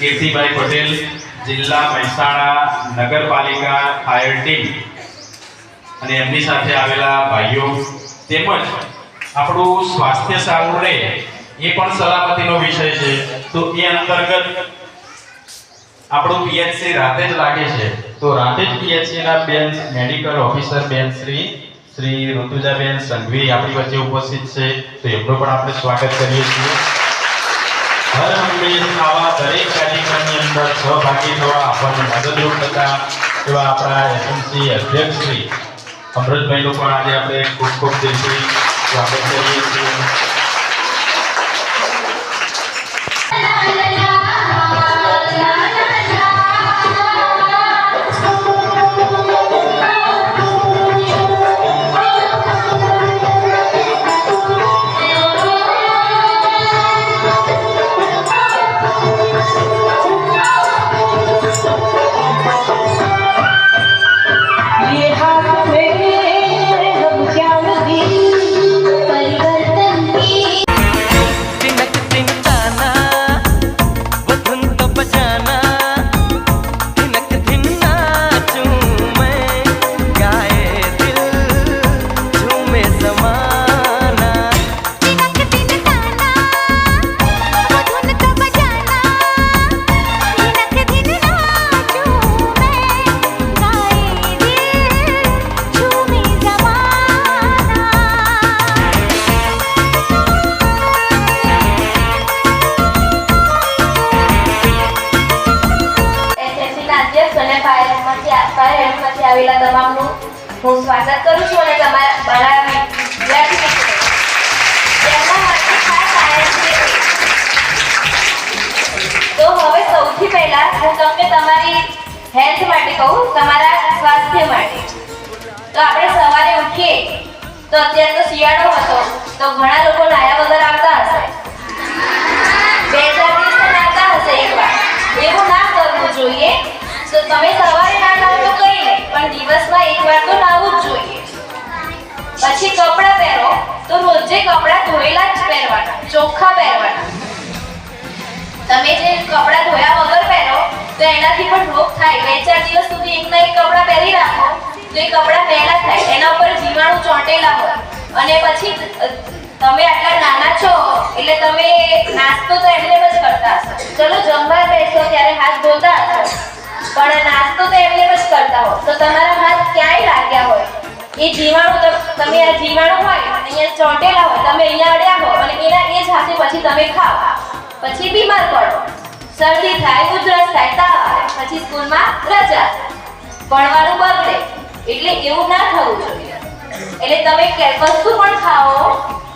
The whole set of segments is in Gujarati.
કીર્તિભાઈ પટેલ, જિલ્લા મહેસાણા નગરપાલિકા ફાયર ટીમ અને એમની સાથે આવેલા ભાઈઓ તેમજ આપણું સ્વાસ્થ્ય સારું રહે એ પણ સલામતીનો વિષય છે. તો એ અંતર્ગત આપણું પીએચસી રાતે જ લાગે છે. તો રાતે જ પીએચસી ના બેન મેડિકલ ઓફિસર બેન શ્રી શ્રી ઋતુજાબેન સંઘવી આપણી વચ્ચે ઉપસ્થિત છે. તો એમનું પણ આપણે સ્વાગત કરીએ છીએ. હર હંમેશ આવા દરેક કાર્યક્રમની અંદર સહભાગી થવા આપણને મદદરૂપ થતા એવા આપણા એસએમસી અધ્યક્ષ શ્રી અમૃતભાઈનું પણ આજે આપણે ખૂબ ખૂબ દિલથી સ્વાગત કરીએ છીએ. હેલ્પમાંથી આવેલા તમામનું હું સ્વાગત કરું છું અને તમારા મારા. તો હવે સૌથી પહેલા હું તમને તમારી હેલ્થ માટે કહું, તમારા સ્વાસ્થ્ય માટે. તો આપણે સવારે ઉઠીએ, તો અત્યારે તો શિયાળો હતો, તો ઘણા લોકો નાયા વગર આવતા હશે. બે ચાર દિવસ નાતા હશે એકવાર. એવું ના કરવું જોઈએ. તો તમે સવારે દિવસમાં એકવાર તો નાવું જ જોઈએ. પછી કપડાં પહેરો, તો રોજે કપડાં ધોયેલા જ પહેરવાના, ચોખ્ખા પહેરવાના. તમે જે કપડાં ધોયા વગર પહેરો, તો એનાથી પણ રોગ થાય. બે ચાર દિવસ સુધી એકના એક કપડાં પહેરી રાખો, તો એ કપડાં પહેલા થાય. એના ઉપર જીવાણુ ચોંટેલા હોય. અને પછી તમે આટલા નાના છો, એટલે તમે નાસ્તો તો એમને જ કરતા હશો. ચલો, જમવા બેસો, ત્યારે હાથ ધોતા હશો. પણ નાસ્તો તો એમને જ કરતા હો તો તમારા હાથ ક્યાંય લાગ્યા હોય? એ જીવાણુ તમે આ જીવાણુ હોય અહીંયા ચોંટેલા હોય, તમે અહીંયા અડ્યા હો, અને એના એ જ હાથે પછી તમે ખાઓ. પછી બીમાર પડો. શરદી થાય, ઉધરસ થાય, તાવ આવે, પછી સ્કૂલમાં રજા. ભણવાનું બગડે. એટલે એવું ના થવું જોઈએ. એટલે તમે વસ્તુ પણ ખાઓ.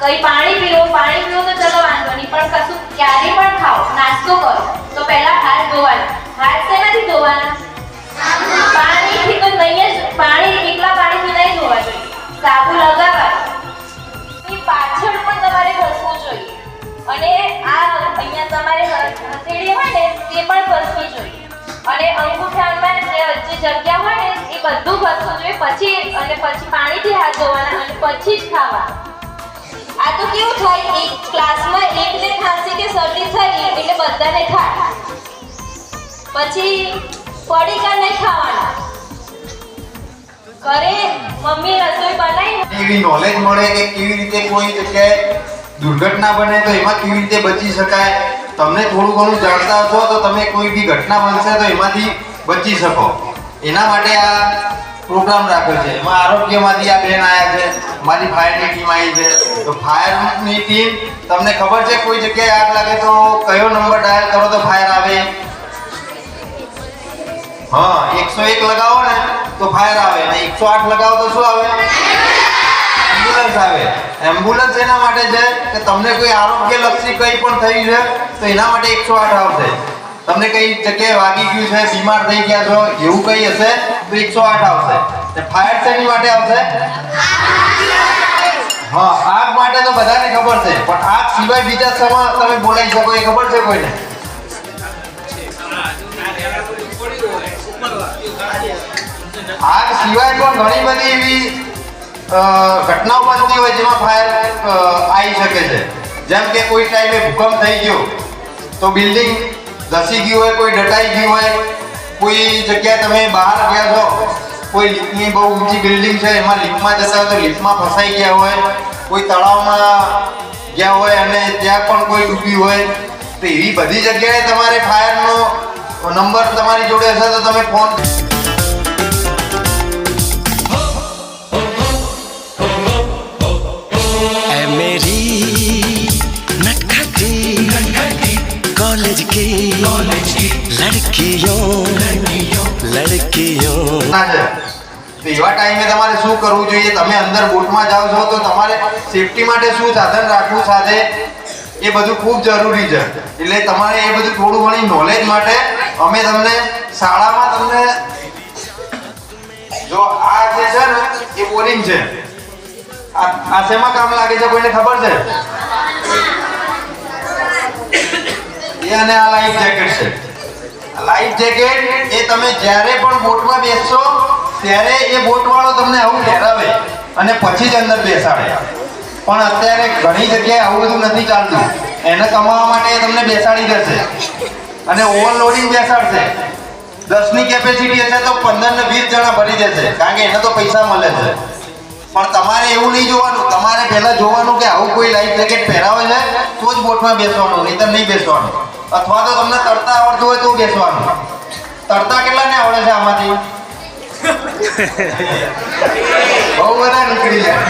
કઈ પાણી પીવો પાણી પીવો તો ચલો વાંધો નહીં, પણ કશું ક્યારે પણ ખાઓ. નાસ્તો કરો. તો પહેલા હાથ ધોવાના. હાથ શેનાથી ધોવાના. પાણીથી તો પાણી એકલા પાણીથી નહીં ધોવા સાબુ લગાવવા. ની પાછળ પણ તમારે ઘસવું જોઈએ. અને આ અહીંયા તમારે હથેળી હોય ને, તે પણ ઘસવી જોઈએ. અને અંગૂઠામાં જે જે જગ્યા હોય ને, એ બધું ઘસવું જોઈએ. પછી, અને પછી પાણીથી હાથ ધોવાના અને પછી જ ખાવા આ તો કેવું થાય, એક ક્લાસમાં એકને ખાંસી કે શરદી થઈ એટલે બધાને થાય. પછી પડીકા નહીં ખાવાના. ઘરે મમ્મી રસોઈ બનાવી. એવી નોલેજ મળે કે કેવી રીતે કોઈ જગ્યાએ દુર્ઘટના બને તો એમાં કેવી રીતે બચી શકાય? તમને થોડું ઘણું જાણતા છો તો તમે કોઈ બી ઘટના બનશે તો એમાંથી બચી શકો. એના માટે આ પ્રોગ્રામ રાખ્યો છે. એમાં આરોગ્યમાંથી આ બેન આવ્યા છે, મારી ફાયરની ટીમ આવી છે. તો ફાયરની ટીમ તમને ખબર છે કોઈ જગ્યાએ આગ લાગે તો કયો નંબર ડાયલ કરો તો ફાયર આવે? હા, એકસો એક લગાવો ને તો ફાયર આવે. અને એકસો આઠ લગાવો તો શું આવે? એમ્બ્યુલન્સ આવે. એમ્બ્યુલન્સ એના માટે છે કે તમને કોઈ આરોગ્ય લક્ષી કંઈ પણ થયું છે, તો એના માટે એકસો આઠ આવશે. તમને કઈ જગ્યાએ વાગી ગયું છે, બીમાર થઈ ગયા છો, એવું કંઈ હશે, તો એકસો આઠ આવશે. ને ફાયર શેની માટે આવશે? હા, આગ માટે તો બધાને ખબર છે, પણ આગ સિવાય બીજા સમા તમે બોલાવી શકો, એ ખબર છે કોઈને? આગ સિવાય પણ ઘણી બધી એવી ઘટનાઓ બનતી હોય જેમાં ફાયર આવી શકે છે. જેમ કે કોઈ ટાઈમે ભૂકંપ થઈ ગયો, તો બિલ્ડિંગ ધસી ગયું હોય, કોઈ ડટાઈ ગયું હોય, કોઈ જગ્યાએ તમે બહાર ગયા છો, કોઈ લીફની બહુ ઊંચી બિલ્ડિંગ છે, એમાં લીફમાં જતા હોય તો લીફમાં ફસાઈ ગયા હોય, કોઈ તળાવમાં ગયા હોય અને ત્યાં પણ કોઈ ડૂબ્યું હોય, તો એવી બધી જગ્યાએ તમારે ફાયરનો નંબર તમારી જોડે હશે તો તમે ફોન ऐ मेरी नटखटी कॉलेज की लड़कियों लड़कियों ના છે તો એવા ટાઈમે તમારે શું કરવું જોઈએ તમે અંદર બોટમાં જાઓ છો તો તમારે સેફટી માટે શું સાધન રાખવું સાથે એ બધું ખૂબ જરૂરી છે એટલે તમારે એ બધું થોડું ઘણી નોલેજ માટે અમે તમને શાળામાં તમને જો આ જે છે ને એ બોરિંગ છે આ શેમાં કામ લાગે છે કોઈને ખબર છે? એ અને આ લાઈફ જેકેટ છે. લાઈફ જેકેટ એ તમે જ્યારે પણ બોટમાં બેસશો, ત્યારે એ બોટવાળો તમને આવું પહેરાવે અને પછી જ અંદર બેસાડે. પણ અત્યારે ઘણી જગ્યાએ આવું બધું નથી ચાલતું. એને કમાવા માટે તમને બેસાડી દેશે. અને ઓવરલોડિંગ બેસાડશે. દસની કેપેસિટી હશે તો પંદર ને વીસ જણા ભરી દેશે. કારણ કે એને તો પૈસા મળે છે. પણ તમારે એવું નહીં જોવાનું. તમારે પહેલાં જોવાનું કે આવું કોઈ લાઈફ જેકેટ પહેરાવે છે, તો જ બોટમાં બેસવાનું નહીં નહીં બેસવાનું. અથવા તો તમને તરતા આવડતું હોય તો બેસવાનું. તરતા કેટલાને આવડે છે આમાંથી? બહુ બધા નીકળી જાય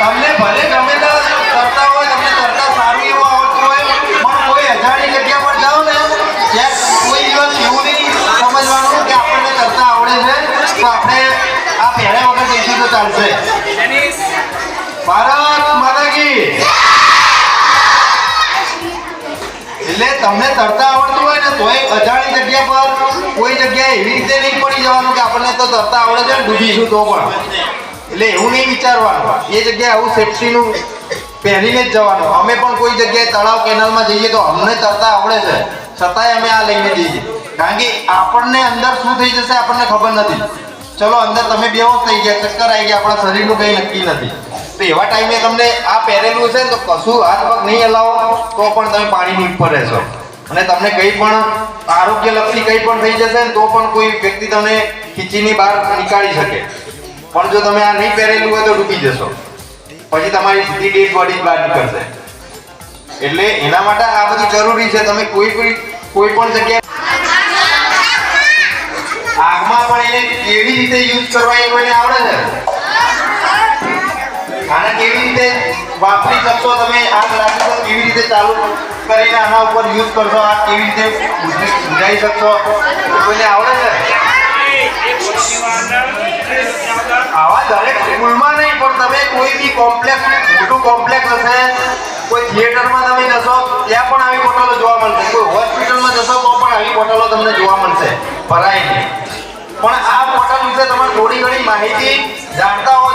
તમને ભલે ગમે એવી રીતે નહીં પડી જવાનું કે આપણને તો તરતા આવડે છે ને ડૂબીશું તો પણ. એટલે એવું નહીં વિચારવાનું. એ જગ્યાએ આવું સેફ્ટીનું પહેરીને જ જવાનું. અમે પણ કોઈ જગ્યાએ તળાવ કેનાલમાં જઈએ તો અમને તરતા આવડે છે. છતાંય અમે આ લઈને જઈએ. કારણ કે આપણને અંદર શું થઈ જશે આપણને ખબર નથી. ચલો, અંદર તમે બેહોશ થઈ ગયા, ચક્કર આવી ગયા, આપણા શરીરનું કંઈ નક્કી નથી. તો એવા ટાઈમે તમને આ પહેરેલું છે તો કશું હાથ પગ નહીં હલાવો, તો પણ તમે પાણીની ઉપર રહેશો. અને તમને કંઈ પણ આરોગ્યલક્ષી કંઈ પણ થઈ જશે ને તો પણ કોઈ વ્યક્તિ તમને ખીચીની બહાર નીકાળી શકે. પણ જો તમે આ નહીં પહેરેલું હોય તો ડૂબી જશો. પછી તમારી સીધી ડેડ બોડી બહાર નીકળશે. એટલે એના માટે આ બધું જરૂરી છે. તમે કોઈ કોઈ કોઈ પણ જગ્યાએ આગમાં પણ એને કેવી રીતે યુઝ કરવા એ કોઈને આવડે છે. આને કેવી રીતે વાપરી શકશો તમે આ લાગી કેવી રીતે ચાલુ કરીને આના ઉપર યુઝ કરશો? આ કેવી રીતે બુઝાઈ શકશો? કોઈને આવડે છે? આવા દરેક સ્કૂલમાં નહીં, પણ તમે કોઈ બી કોમ્પ્લેક્સ મોટું કોમ્પ્લેક્સ હશે, કોઈ થિયેટરમાં તમે જશો, ત્યાં પણ આવી બોટલો જોવા મળશે. કોઈ હોસ્પિટલમાં જશો, તો પણ આવી બોટલો તમને જોવા મળશે. ભરાય પણ આ બોટલ વિશે તમે થોડી ઘણી માહિતી જાણતા હો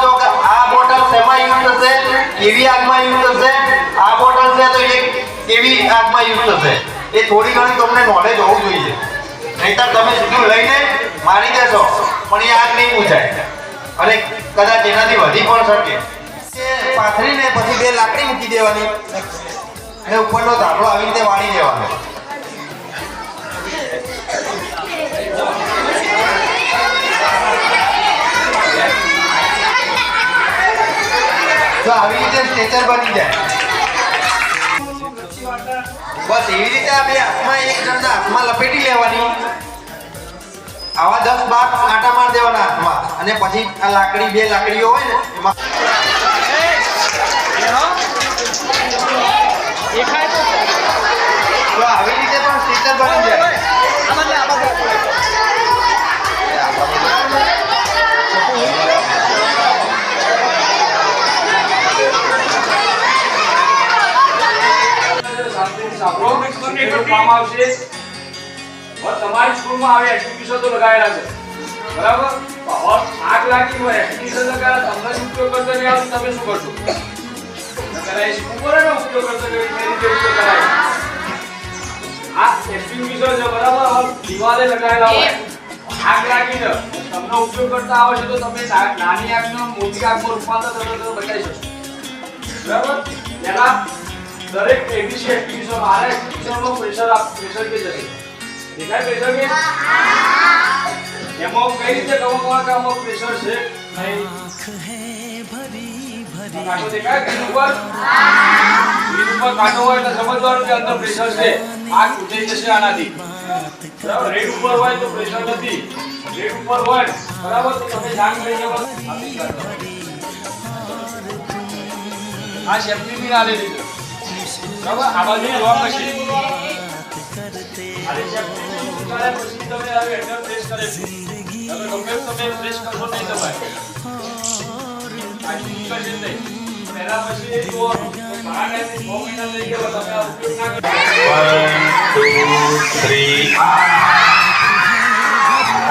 કેવી આગમાં યુઝ થશે આ બોટલ છે તો એ કેવી આગમાં યુઝ થશે એ થોડી ઘણી તમને નોલેજ હોવું જોઈએ. નહીતર તમે સીધું લઈને મારી દેશો. પણ એ આગ નહીં પૂછાય અને કદાચ એનાથી વધી પણ શકે. પાથરીને પછી બે લાકડી મૂકી દેવાની. અને ઉપરનો ધાબળો આવી રીતે વાળી દેવાનો. આવી રીતે સ્ટેચર બની જાય. બસ એવી રીતે આ બે હાથમાં એક જણના હાથમાં લપેટી લેવાની. આવા દસ બાર આટા માર દેવાના હાથમાં. અને પછી આ લાકડી, બે લાકડીઓ હોય ને, એમાં આવી રીતે પણ સ્ટેચર બની જાય. તમારી સ્કૂલમાં આવે એક્ટિવિટીઓ તો લગાવેલા છે. બરાબર? આગ લાગી હોય લગાવેલા તમને જ ઉપયોગ કરતા નહીં આવડે તમે શું કરશો? કરાય શું કરે ને ઉપયોગ કરતા કઈ રીતે ઉપયોગ કરાય? છે, બરાબર? દિવાલે લગાવેલા હોય. આગ લાગીને તમને ઉપયોગ કરતા આવે છે તો તમે નાની આગનો મોટી આગમાં રૂપાંતર થતો બચાવી શકશો બરાબર? પહેલા દરેક એબીસી એક્ટિવિઝમ આર એક્ટિવિઝનનો પ્રેશર આપ પ્રેશર કે જશે? દેખાય પ્રેશર કે? એમાં કઈ રીતે ખબર પડે કે પ્રેશર છે? નહીં કાંટો દેખાય? ગ્રીન ઉપર? ગ્રીન ઉપર કાંટો હોય એટલે સમજવાનું કે અંદર પ્રેશર છે. આ ઉઠાઈ જશે આનાથી. બરાબર? રેડ ઉપર હોય તો પ્રેશર નથી. રેડ ઉપર હોય બરાબર? તો તમે જાણ કરી શકો. આ સેફટી બી ના છે. બરાબર? આ બાજુ લોક હશે આ સેફટી બી ઉતાર્યા પછી તમે આ હેન્ડલ પ્રેસ કરે છે. તમે ગમે એમ તમે પ્રેસ કરશો નહીં દબાય આ ચૂકી કરશે નહીં. પહેલા પછી એ જુઓ. તો ઘણા ટાઈમથી છ મહિના થઈ ગયા તમે આ ઉપયોગ ના કરો. વન ટુ થ્રી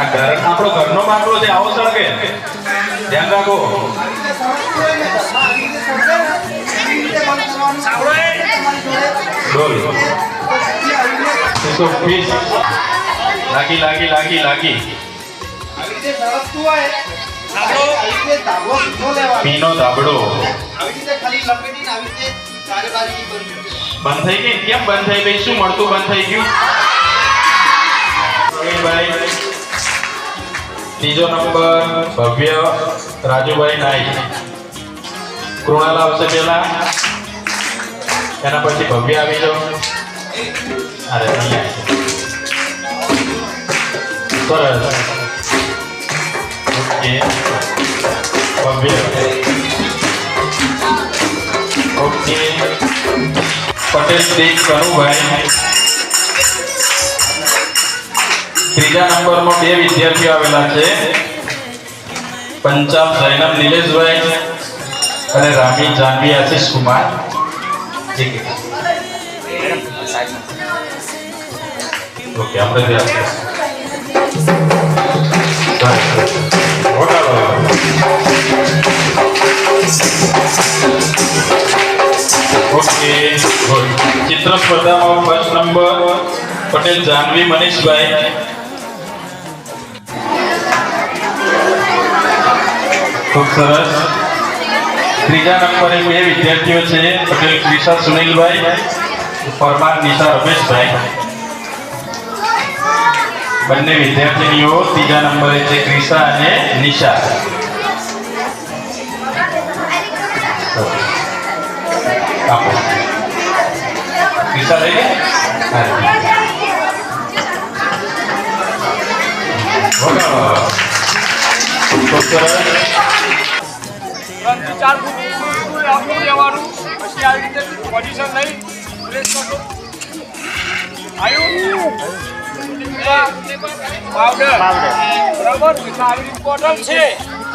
આ ઘર આપણો ઘરનો બાટલો છે આવો સળગે. ધ્યાન રાખો. લાગી લાગી લાગી લાગી. પીનો બંધ બંધ થઈ ગઈ? કેમ બંધ થઈ ગઈ? શું મળતું બંધ થઈ ગયું? ત્રીજો નંબર, ભવ્ય રાજુભાઈ નાઈ કૃણાલ આવશે પેલા એના પછી ભવ્ય આવી જાઓ. અરે સરસ. ઓકે. ભવ્ય. ઓકે. પટેલ દેવ કનુભાઈ. ત્રીજા નંબરમાં બે વિદ્યાર્થીઓ આવેલા છે. પંજાબ જૈનમ નિલેશભાઈ અને રામી, જાનવી, આશીષ કુમાર. જી. ઓકે આપણે રાખીએ. ઓકે ચિત્ર સ્પર્ધામાં ફર્સ્ટ નંબર પટેલ જાનવી મનીષભાઈ. ખૂબ સરસ. ત્રીજા નંબરે બે વિદ્યાર્થીઓ છે, પટેલ ક્રિશા સુનિલભાઈ, પરમાર નિશા રમેશભાઈ. બંને વિદ્યાર્થીનીઓ ત્રીજા નંબરે છે ક્રિશા અને નિશા. ક્રિષા લઈ લે. ચાર ફૂટ આપણું લેવાનું પછી આવી રીતે પોઝિશન લઈ પ્રેસ કરશો. આવ્યું બરાબર? છે.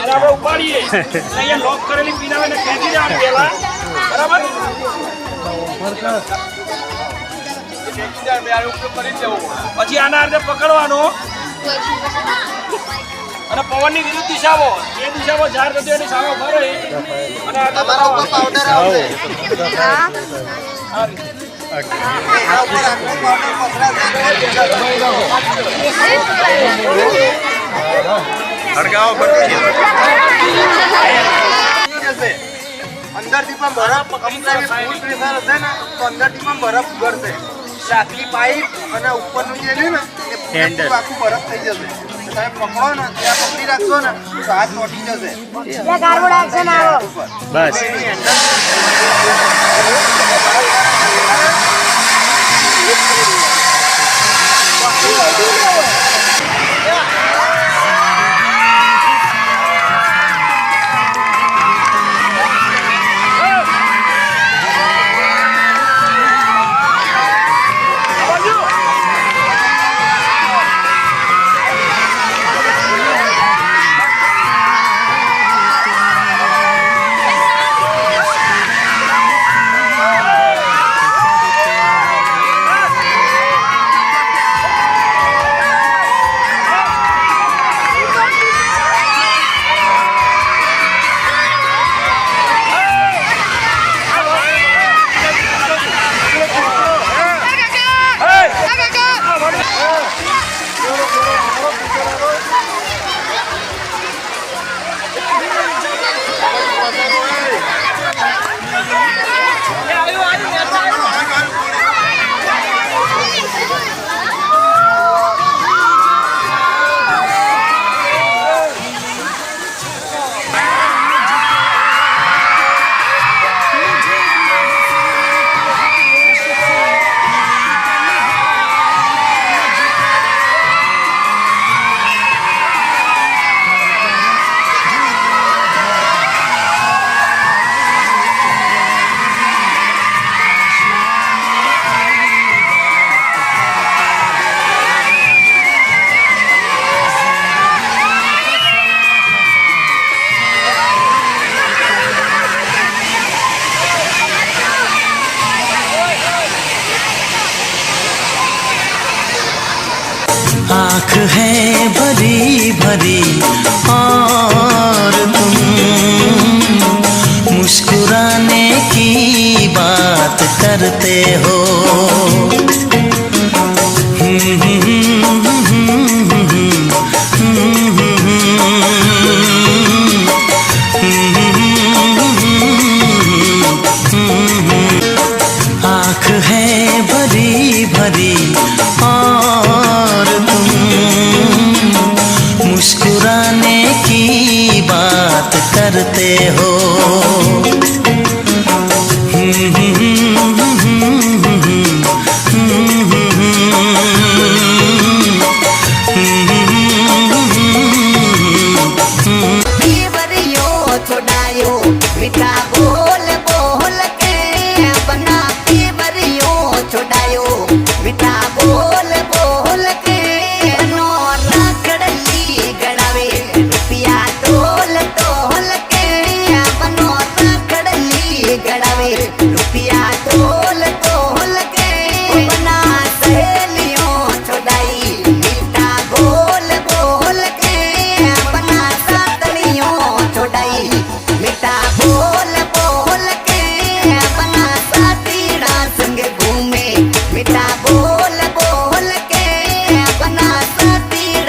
એને આપણે ઉપાડીએ. અહીંયા લોક કરેલી પહેલા. બરાબર? ખેંચી જાય બે આ ઉપયોગ કરી જ દેવો. પછી આના રીતે પકડવાનો. અને પવનની વિરુદ્ધ દિશામાં જે દિશામાં ઝાડ થતું એની સામે ઊભા રહી. અને તમારા ઉપર પાવડર આવશે. જશે. અંદરથી પણ બરફ પ્રેશર હશે ને તો અંદરથી પણ બરફ ઉગડશે. સાતલી પાઇપ અને ઉપરનું જે છે ને એ આખું બરફ થઈ જશે. તમે પકડો ને ત્યાં પકડી રાખશો ને તો હાથ ચોટી જશે. બસ. आंख है भरी भरी और तुम मुस्कुराने की बात करते हो आंख है भरी भरी